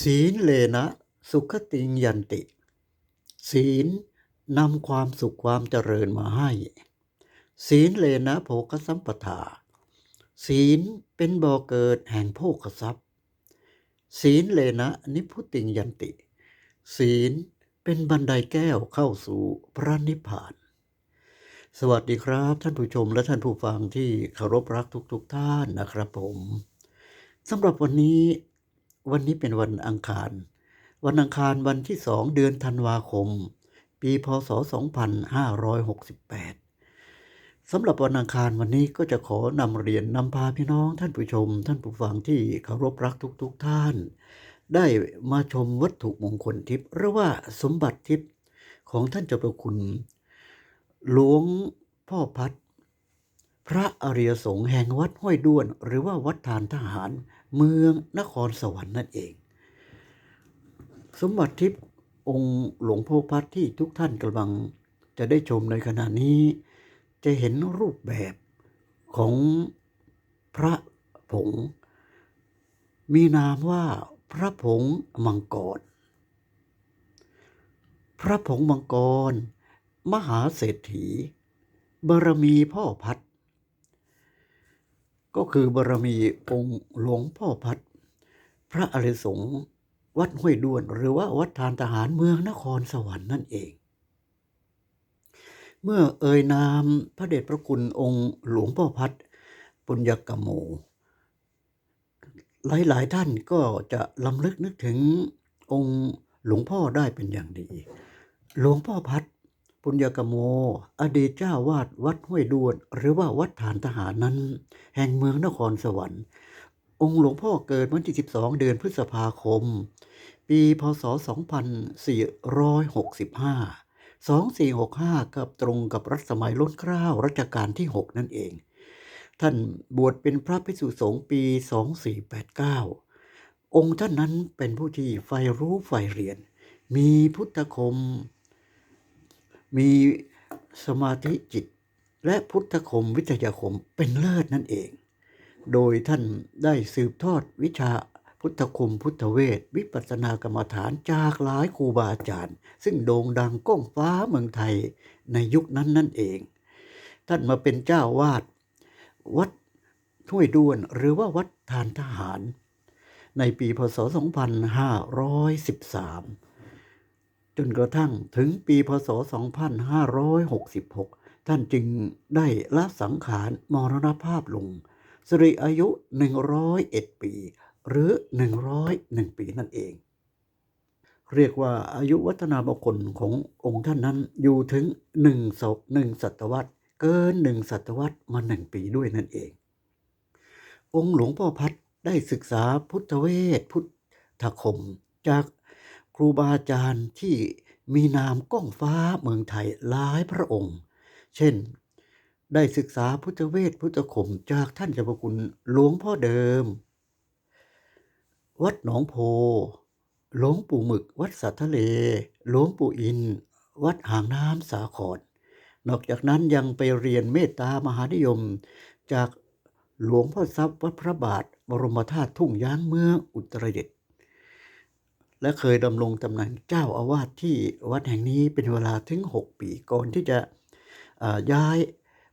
ศีลเลนะสุขติงยันติ ศีลนำความสุขความเจริญมาให้ ศีลเลนะโภคสัมปทา ศีลเป็นบ่อเกิดแห่งโภคทรัพย์ ศีลเลนะนิพุติงยันติ ศีลเป็นบันไดแก้วเข้าสู่พระนิพพาน สวัสดีครับ ท่านผู้ชมและท่านผู้ฟังที่เคารพรักทุกๆทท่านนะครับผมสำหรับวันนี้ วันนี้เป็นวันอังคาร วันอังคารวันที่สองเดือนธันวาคม ปีพศ 2568สำหรับวันอังคารวันนี้ก็จะขอนำเรียนนำพาพี่น้องท่านผู้ชม ท่านผู้ฟังที่เคารพรักทุกๆทท่าน ได้มาชมวัตถุมงคลทิพย์หรือว่าสมบัติทิพย์ของท่านเจ้าประคุณ หลวงพ่อพัดพระอริยสงฆ์แห่งวัดห้วยด้วน หรือว่าวัดทานทหาร เมืองนครสวรรค์นั่นเอง สมบัติทิพย์องค์หลวงพ่อพัดที่ทุกท่านกำลังจะได้ชมในขณะนี้ จะเห็นรูปแบบของพระผง มีนามว่าพระผงมังกร พระผงมังกร มหาเศรษฐีบารมีพ่อพัด ก็คือบารมีองค์หลวงพ่อพัด พระอริสงฆ์วัดห้วยด้วน หรือว่าวัดทานทหารเมืองนครสวรรค์นั่นเอง เมื่อเอ่ยนามพระเดชพระคุณองค์หลวงพ่อพัดปุญญกโม หลายๆท่านก็จะลำลึกนึกถึงองค์หลวงพ่อได้เป็นอย่างดี หลวงพ่อพัด ปุญญกโม อดีตเจ้าวาดวัดห้วยด้วน หรือว่าวัดฐานทหารนั้น แห่งเมืองนครสวรรค์ องค์หลวงพ่อเกิดวันที่ 12 เดือนพฤษภาคม ปีพศ 2465 2465 กับตรงกับรัชสมัยล้นเกล้ารัชกาลที่ 6 นั่นเอง ท่านบวชเป็นพระภิกษุสงฆ์ปี 2489 องค์ท่านนั้นเป็นผู้ที่ใฝ่รู้ใฝ่เรียน มีพุทธคม มีสมาธิจิต และพุทธคมวิทยาคมเป็นเลิศนั่นเอง โดยท่านได้สืบทอดวิชาพุทธคมพุทธเวทวิปัสสนากรรมฐานจากหลายครูบาอาจารย์ ซึ่งโด่งดังก้องฟ้าเมืองไทยในยุคนั้นนั่นเอง ท่านมาเป็นเจ้าวาดวัดถ้วยด้วนหรือว่าวัดทานทหาร ในปีพศ 2513 จนกระทั่งถึงปีพศ 2566 ท่านจึงได้ละสังขารมรณภาพลงสิริอายุ 101 ปี หรือ 101 ปีนั่นเอง เรียกว่าอายุวัฒนาบุคคลขององค์ท่านนั้นอยู่ถึง1ศหนึ่งศตวรรษ เกินหนึ่งศตวรรษมาหนึ่งปีด้วยนั่นเอง องค์หลวงพ่อพัดได้ศึกษาพุทธเวทพุทธคมจาก ครูบาอาจารย์ที่มีนามก้องฟ้าเมืองไทยหลายพระองค์ เช่น ได้ศึกษาพุทธเวทพุทธคมจากท่านเจ้าพระคุณหลวงพ่อเดิม วัดหนองโพ หลวงปู่หมึก วัดสัตทะเล หลวงปู่อิน วัดหางน้ำสาขรนอกจากนั้นยังไปเรียนเมตตามหานิยม จากหลวงพ่อทรัพย์วัดพระบาท บรมธาตุทุ่งยางเมืองอุตรดิตถ์ และเคยดำรงตำแหน่งเจ้าอาวาสที่วัดแห่งนี้เป็นเวลาถึง 6 ปีก่อนที่จะย้าย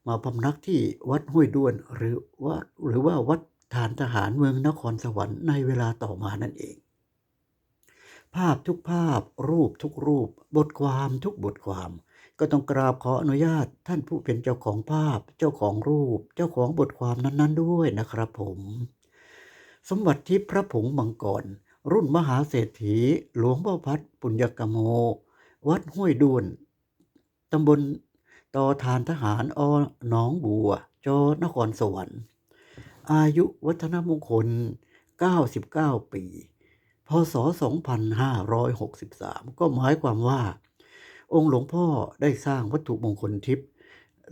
มาพำนักที่วัดห้วยด้วนหรือว่าหรือว่าวัดฐานทหารเมืองนครสวรรค์ในเวลาต่อมานั่นเอง ภาพทุกภาพรูปทุกรูป บทความทุกบทความ ก็ต้องกราบขออนุญาตท่านผู้เป็นเจ้าของภาพ เจ้าของรูป เจ้าของบทความนั้น ๆ ด้วยนะครับผม สมบัติที่พระผงมังกร รุ่นมหาเศรษฐี หลวงพ่อพัดปุญญกโม วัดห้วยด้วนตำบลต่อทานทหารอหนองบัว จนครสวรรค์ อายุวัฒนมงคล 99 ปี พศ 2563 ก็หมายความว่า องค์หลวงพ่อได้สร้างวัตถุมงคลทิพย์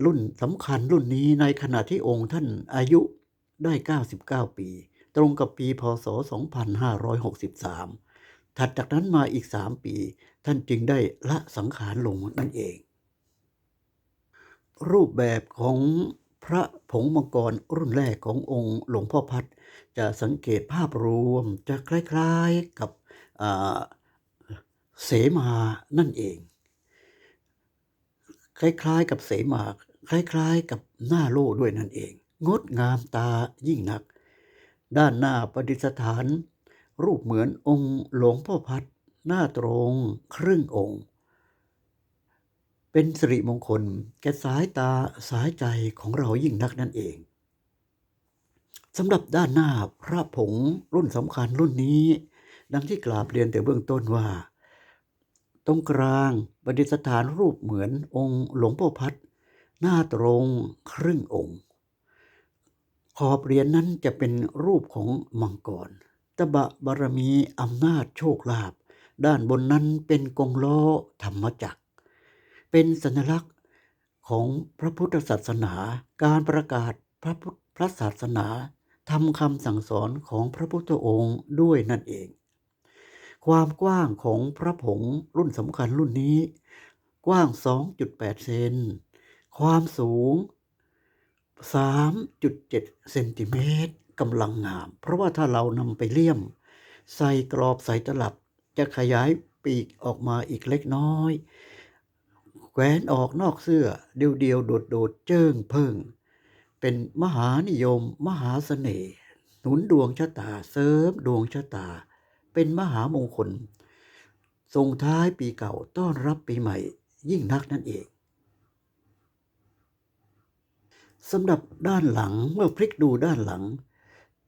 รุ่นสำคัญรุ่นนี้ในขณะที่องค์ท่านอายุได้ 99 ปี ตรงกับปีพศ 2563 ถัดจากนั้นมาอีก 3 ปี ท่านจึงได้ละสังขารลงนั่นเอง รูปแบบของพระผงมังกรรุ่นแรกขององค์หลวงพ่อพัดจะสังเกตภาพรวมจะคล้ายๆกับเสมานั่นเอง คล้ายๆกับเสมา คล้ายๆกับหน้าโล่ด้วยนั่นเอง งดงามตายิ่งนัก ด้านหน้าประดิษฐาน รูปเหมือนองค์หลวงพ่อพัดหน้าตรงครึ่งองค์ เป็นสิริมงคลแก่สายตาสายใจของเรายิ่งนักนั่นเองสำหรับด้านหน้าพระผงรุ่นสำคัญรุ่นนี้ ดังที่กราบเรียนแต่เบื้องต้นว่า ตรงกลางประดิษฐานรูปเหมือนองค์หลวงพ่อพัดหน้าตรงครึ่งองค์ ขอบเหรียญนนั้นจะเป็นรูปของมังกร ตบะบารมีอำนาจโชคลาภด้านบนนั้นเป็นกงล้อธรรมจักร เป็นสัญลักษณ์ของพระพุทธศาสนา การประกาศพระพุทธพระศาสนาทำคำสั่งสอนของพระพุทธองค์ด้วยนั่นเอง ความกว้างของพระผงรุ่นสำคัญรุ่นนี้ กว้าง 2.8 เซน ความสูง 3.7เซนติเมตรกำลังงาม เพราะว่าถ้าเรานำไปเลี่ยม ใส่กรอบใส่ตลับ จะขยายปีกออกมาอีกเล็กน้อยแขวนออกนอกเสื้อ เดียวเดียวโดดโดดเจิ้งเพิ่ง เป็นมหานิยม มหาเสน่ห์หนุนดวงชะตาเสริมดวงชะตา เป็นมหามงคลส่งท้ายปีเก่าต้อนรับปีใหม่ยิ่งนักนั่นเอง สำหรับด้านหลังเมื่อพลิกดูด้านหลัง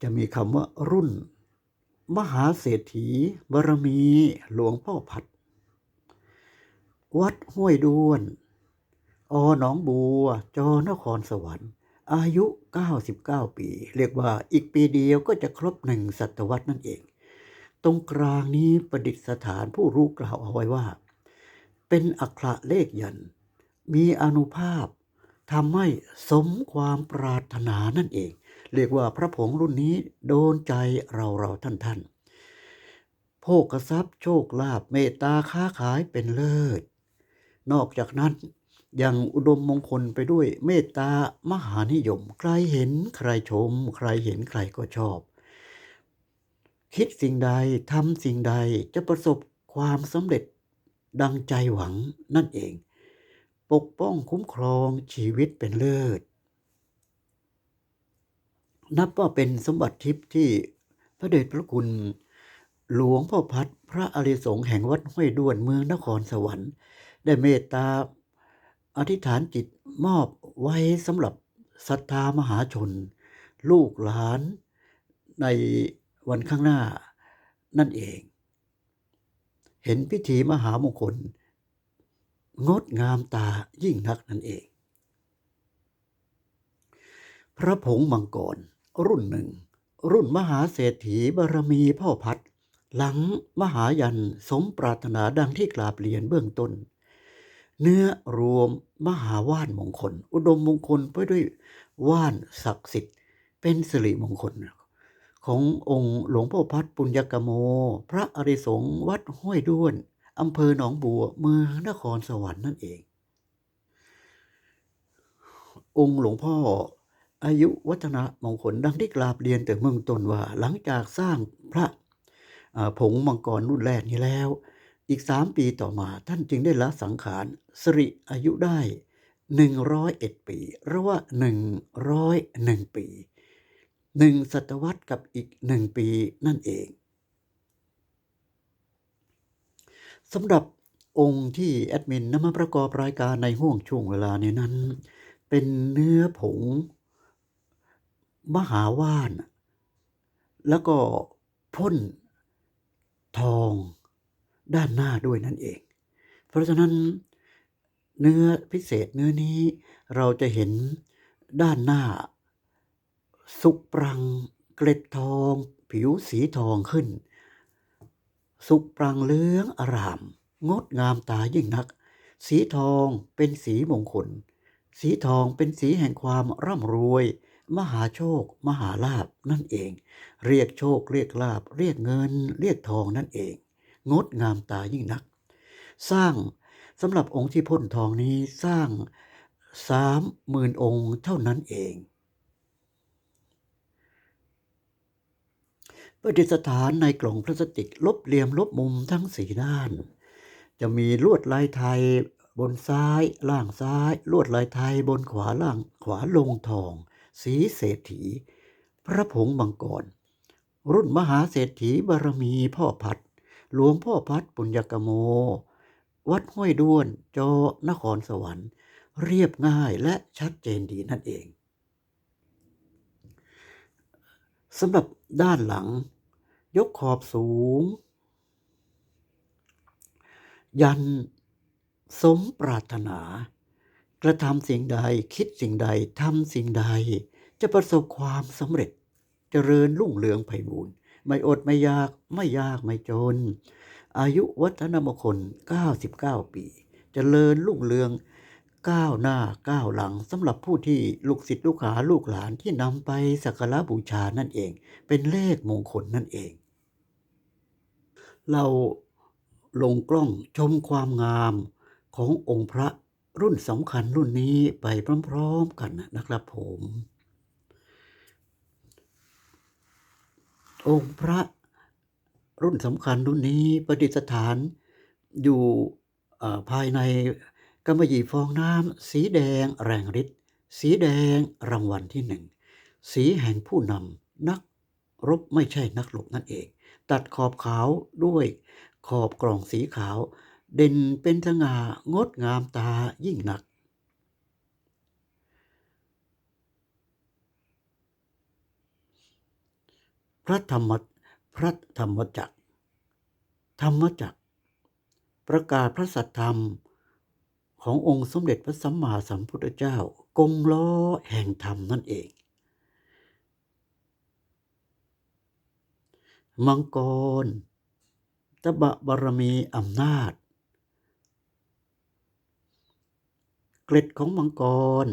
จะมีคำว่ารุ่น มหาเศรษฐีบารมีหลวงพ่อพัด วัดห้วยด้วน อหนองบัว จอนครสวรรค์ อายุ 99 ปี เรียกว่าอีกปีเดียวก็จะครบหนึ่งศตวรรษนั่นเอง ตรงกลางนี้ประดิษฐานผู้รู้กล่าวเอาไว้ว่า เป็นอักขระเลขยัน มีอนุภาพ ทำให้สมความปรารถนานั่นเอง เรียกว่าพระผงรุ่นนี้โดนใจเราเราท่านท่านโภกทรัพย์โชคลาภเมตตาค้าขายเป็นเลิศ นอกจากนั้นยังอุดมมงคลไปด้วยเมตตามหานิยม ใครเห็นใครชม ใครเห็นใครก็ชอบ คิดสิ่งใดทำสิ่งใดจะประสบความสำเร็จดังใจหวังนั่นเอง ปกป้องคุ้มครองชีวิตเป็นเลิศ นับว่าเป็นสมบัติทิพย์ที่พระเดชพระคุณ หลวงพ่อพัดพระอริสงฆ์แห่งวัดห้วยด้วนเมืองนครสวรรค์ ได้เมตตาอธิษฐานจิตมอบไว้สำหรับศรัทธามหาชน ลูกหลานในวันข้างหน้านั่นเอง เห็นพิธีมหามงคล งดงามตายิ่งนักนั่นเอง พระผงมังกร รุ่นหนึ่ง รุ่นมหาเศรษฐีบารมีพ่อพัด หลังมหายันสมปรารถนาดังที่กราบเรียนเบื้องต้น เนื้อรวมมหาว่านมงคล อุดมมงคลไปด้วยว่านศักดิ์สิทธิ์ เป็นสิริมงคลขององค์หลวงพ่อพัดปุญญกโม พระอริสงฆ์วัดห้วยด้วน อำเภอหนองบัวเมืองนครสวรรค์นั่นเอง องค์หลวงพ่ออายุวัฒนะมงคลดังที่กราบเรียนแต่เมืองต้นว่าหลังจากสร้างพระผงมังกรรุ่นแรกนี้แล้ว อีกสามปีต่อมาท่านจึงได้ละสังขารสริอายุได้หนึ่งร้อยเอ็ดปีหรือว่าหนึ่งร้อยหนึ่งปีหนึ่งศตวรรษกับอีกหนึ่งปีนั่นเอง สำหรับองค์ที่แอดมินนำมาประกอบรายการในห่วงช่วงเวลานี้นั้น เป็นเนื้อผง มหาว่าน แล้วก็พ่นทองด้านหน้าด้วยนั่นเอง เพราะฉะนั้นเนื้อพิเศษเนื้อนี้เราจะเห็นด้านหน้า สุกปรังเกล็ดทอง ผิวสีทองขึ้น สุกปรังเลื้องอาราม งดงามตายิ่งนัก สีทองเป็นสีมงคล สีทองเป็นสีแห่งความร่ำรวย มหาโชค มหาลาบนั่นเอง เรียกโชคเรียกลาบ เรียกเงิน เรียกทองนั่นเอง งดงามตายิ่งนัก สร้างสำหรับองค์ที่พ่นทองนี้สร้างสามหมื่นองค์เท่านั้นเอง ประดิษฐานในกล่องพลาสติกลบเหลี่ยมลบมุมทั้งสี่ด้าน จะมีลวดลายไทยบนซ้ายล่างซ้าย ลวดลายไทยบนขวาล่างขวาลงทอง สีเศรษฐี พระผงมังกร รุ่นมหาเศรษฐีบารมีพ่อพัด หลวงพ่อพัดปุญญกโม วัดห้วยด้วนจอนครสวรรค์ เรียบง่ายและชัดเจนดีนั่นเอง สำหรับด้านหลัง ยกขอบสูง ยันสมปรารถนา กระทำสิ่งใดคิดสิ่งใดทำสิ่งใด จะประสบความสำเร็จจเจริญรุ่งเรืองไพบูรณ์ไม่อดไม่ยากไม่ยากไม่จน อายุวัฒนมงคล 99 ปีจเจริญรุ่งเรือง ก้าวหน้าก้าวหลังสำหรับผู้ที่ลูกศิษย์ลูกหาลูกหลานที่นำไปสักการะบูชานั่นเอง เป็นเลขมงคลนั่นเอง เราลงกล้องชมความงามขององค์พระรุ่นสำคัญรุ่นนี้ไปพร้อมๆกันนะครับผม องค์พระรุ่นสำคัญรุ่นนี้ประดิษฐานอยู่ภายใน กำมะหยี่ฟองน้ำสีแดงแรงฤทธิ์สีแดงรางวัลที่หนึ่งสีแห่งผู้นำนักรบไม่ใช่นักหลบนั่นเอง ตัดขอบขาวด้วยขอบกล่องสีขาว เด่นเป็นสง่างดงามตายิ่งหนัก พระธรรมพระธรรมจักร ธรรมจักร ประกาศพระสัทธรรม ขององค์สมเด็จพระสัมมาสัมพุทธเจ้ากงล้อแห่งธรรมนั่นเอง มังกรตบะบารมีอำนาจ เกล็ดของมังกร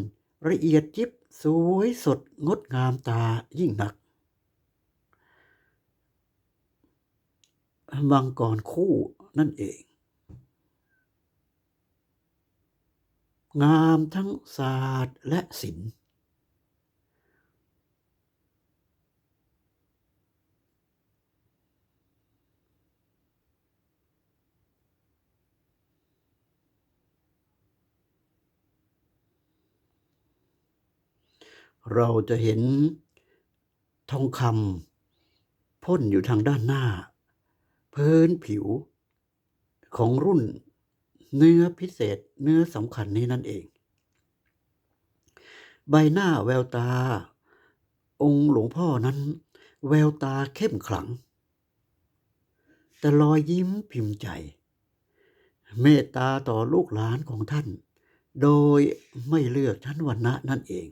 ละเอียดยิบสวยสดงดงามตายิ่งนัก มังกรคู่นั่นเอง งามทั้งศาสตร์และศิลป์เราจะเห็นทองคำพ่นอยู่ทางด้านหน้า พื้นผิวของรุ่น เนื้อพิเศษเนื้อสำคัญนี้นั่นเอง ใบหน้าแววตา องค์หลวงพ่อนั้น แววตาเข้มขลัง แต่รอยยิ้มพิมพ์ใจ เมตตาต่อลูกหลานของท่าน โดยไม่เลือกชั้นวรรณะนั่นเอง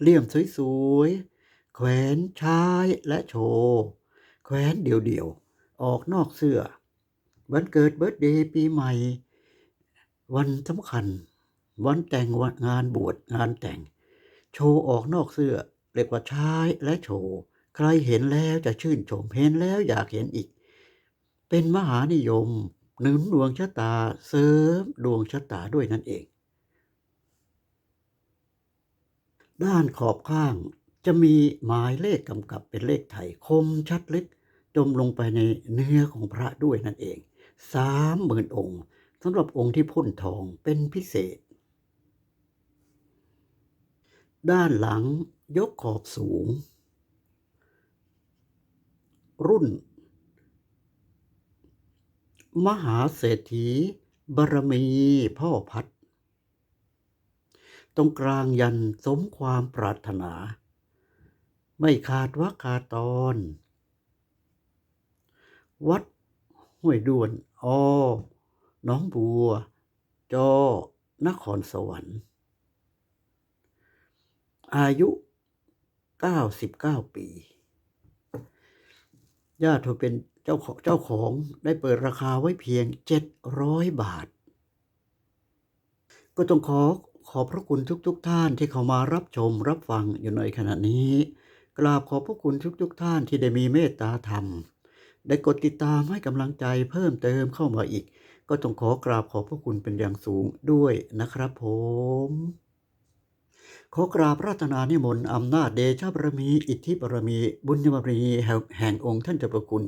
เลี่ยมสวย แขวนใช้และโชว์แขวนเดี่ยวๆ ออกนอกเสื้อ วันเกิดเบิร์ตเดย์ปีใหม่ วันสำคัญ วันแต่งวันงานบวชงานแต่ง โชว์ออกนอกเสื้อ เรียกว่าใช้และโชว์ ใครเห็นแล้วจะชื่นชมเห็นแล้วอยากเห็นอีก เป็นมหานิยมหนุนดวงชะตาเสริมดวงชะตาด้วยนั่นเอง ด้านขอบข้าง จะมีหมายเลขกำกับเป็นเลขไทยคมชัดลึก จมลงไปในเนื้อของพระด้วยนั่นเองสามหมื่นองค์สำหรับองค์ที่พ่นทองเป็นพิเศษ ด้านหลังยกขอบสูง รุ่น มหาเศรษฐีบารมีพ่อพัด ตรงกลางยันสมความปรารถนา ไม่ขาดวักขาดตอน วัดห้วยด้วนอน้องบัว จอนครสวรรค์ อายุ 99 ปี ญาติเธอเป็นเจ้าของเจ้าของได้เปิดราคาไว้เพียง 700 บาท ก็ต้องขอขอบพระคุณทุกๆทท่านที่เข้ามารับชมรับฟังอยู่ในขณะนี้ กราบขอบพระคุณทุกๆทท่านที่ได้มีเมตตาธรรม ได้กดติดตามให้กำลังใจเพิ่มเติมเข้ามาอีก ก็ต้องขอกราบขอบพระคุณเป็นอย่างสูงด้วยนะครับผม ขอกราบราตนานิมนต์อำนาจเดชบารมี อิทธิบารมี บุญบารมีแห่งองค์ท่านเจ้าประคุณ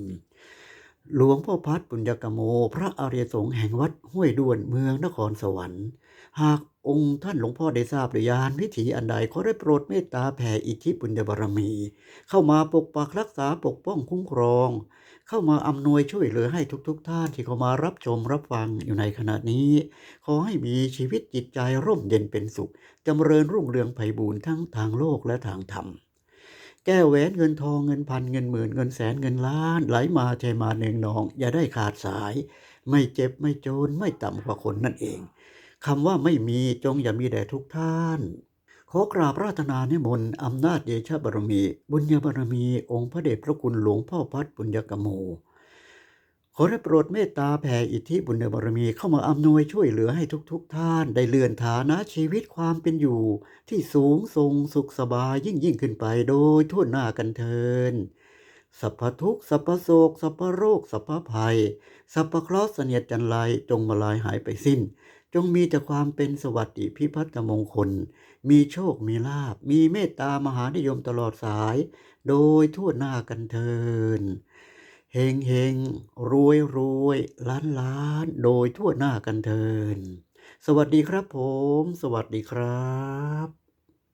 หลวงพ่อพัดปุญญกโม พระอริยสงฆ์แห่งวัดห้วยด้วนเมืองนครสวรรค์ หากองค์ท่านหลวงพ่อได้ทราบหรือญาณวิถีอันใดขอได้โปรดเมตตาแผ่อิทธิปุญญบารมี เข้ามาปกปักรักษาปกป้องคุ้มครอง เข้ามาอำนวยช่วยเหลือให้ทุกๆทท่านที่เข้ามารับชมรับฟังอยู่ในขณะนี้ ขอให้มีชีวิตจิตใจร่มเย็นเป็นสุขจำเริญรุ่งเรืองไพบูรณ์ทั้งทางโลกและทางธรรม แก้วแหวนเงินทองเงินพันเงินหมื่นเงินแสนเงินล้าน ไหลมาเทมาเนืองนอง อย่าได้ขาดสาย ไม่เจ็บไม่จนไม่ต่ำกว่าคนนั่นเองคำว่าไม่มีจงอย่ามีแด่ทุกท่าน ขอกราบราตนานิมนต์อำนาจเดชะบารมี บุญญาบารมี องค์พระเดชพระคุณหลวงพ่อพัดบุญญกโม ขอได้โปรดเมตตาแผ่อิทธิบุญบารมีเข้ามาอำนวยช่วยเหลือให้ทุกๆทท่าน ได้เลื่อนฐานะชีวิตความเป็นอยู่ ที่สูงทรงสุขสบายยิ่งยิ่งขึ้นไปโดยทั่วหน้ากันเทินสัพพทุกสัพพโศกสัพพโรคสัพพภัย สัพพเคราะห์เสนียดจันไรจงมาลายหายไปสิ้น จงมีแต่ความเป็นสวัสดิพิพัฒนมงคล มีโชคมีลาบมีเมตตามหานิยมตลอดสาย โดยทั่วหน้ากันเทิน เฮงเฮงรวยรวยล้านล้านโดยทั่วหน้ากันเทิน สวัสดีครับผม สวัสดีครับ